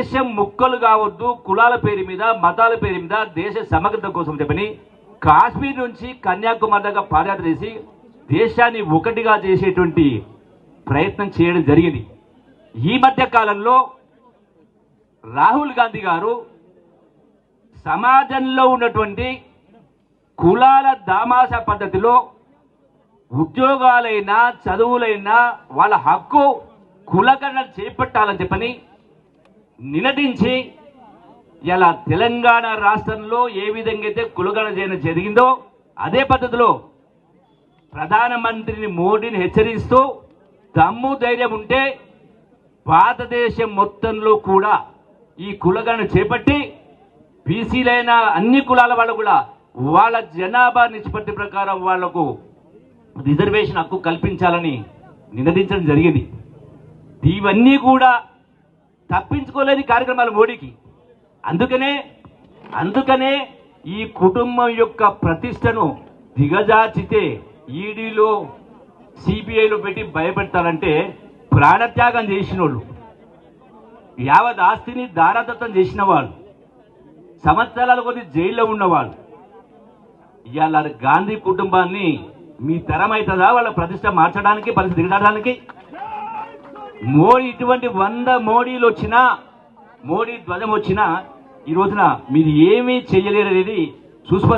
దేశం ముక్కలు కావద్దు కులాల పేరు మీద మతాల పేరు మీద దేశ సమగ్రత కోసం చెప్పని కాశ్మీర్ నుంచి కన్యాకుమారి దాకా పాదయాత్ర చేసి దేశాన్ని ఒకటిగా చేసేటువంటి ప్రయత్నం చేయడం జరిగింది. ఈ మధ్య కాలంలో రాహుల్ గాంధీ గారు సమాజంలో ఉన్నటువంటి కులాల దామాస పద్ధతిలో ఉద్యోగాలైనా చదువులైనా వాళ్ళ హక్కు కులగణన చేపట్టాలని చెప్పని నినదించి ఇలా తెలంగాణ రాష్ట్రంలో ఏ విధంగా అయితే కులగణన చేయడం జరిగిందో అదే పద్ధతిలో ప్రధానమంత్రిని మోడీని హెచ్చరిస్తూ దమ్ము ధైర్యం ఉంటే భారతదేశం మొత్తంలో కూడా ఈ కులగణ చేపట్టి బీసీలైన అన్ని కులాల వాళ్ళు కూడా వాళ్ళ జనాభా నిష్పత్తి ప్రకారం వాళ్ళకు రిజర్వేషన్ హక్కు కల్పించాలని నినదించడం జరిగింది. ఇవన్నీ కూడా తప్పించుకోలేని కార్యక్రమాలు మోడీకి. అందుకనే అందుకనే ఈ కుటుంబం యొక్క ప్రతిష్టను దిగజార్చితే ఈడీలో సిబిఐలో పెట్టి భయపెడతారంటే ప్రాణత్యాగం చేసిన వాళ్ళు యావత్ ఆస్తిని దారాదత్తం చేసిన వాళ్ళు. సంవత్సరాల కొద్ది జైల్లో ఉన్నవాళ్ళు. ఇవాళ గాంధీ కుటుంబాన్ని మీ తరం అవుతుందా? వాళ్ళ ప్రతిష్ట మార్చడానికి పరిస్థితి దిగడానికి మోడీ ఇటువంటి వంద మోడీలు వచ్చినా మోడీ ధ్వజం వచ్చినా ఈ రోజున మీరు ఏమీ చేయలేరు అనేది చూసుకో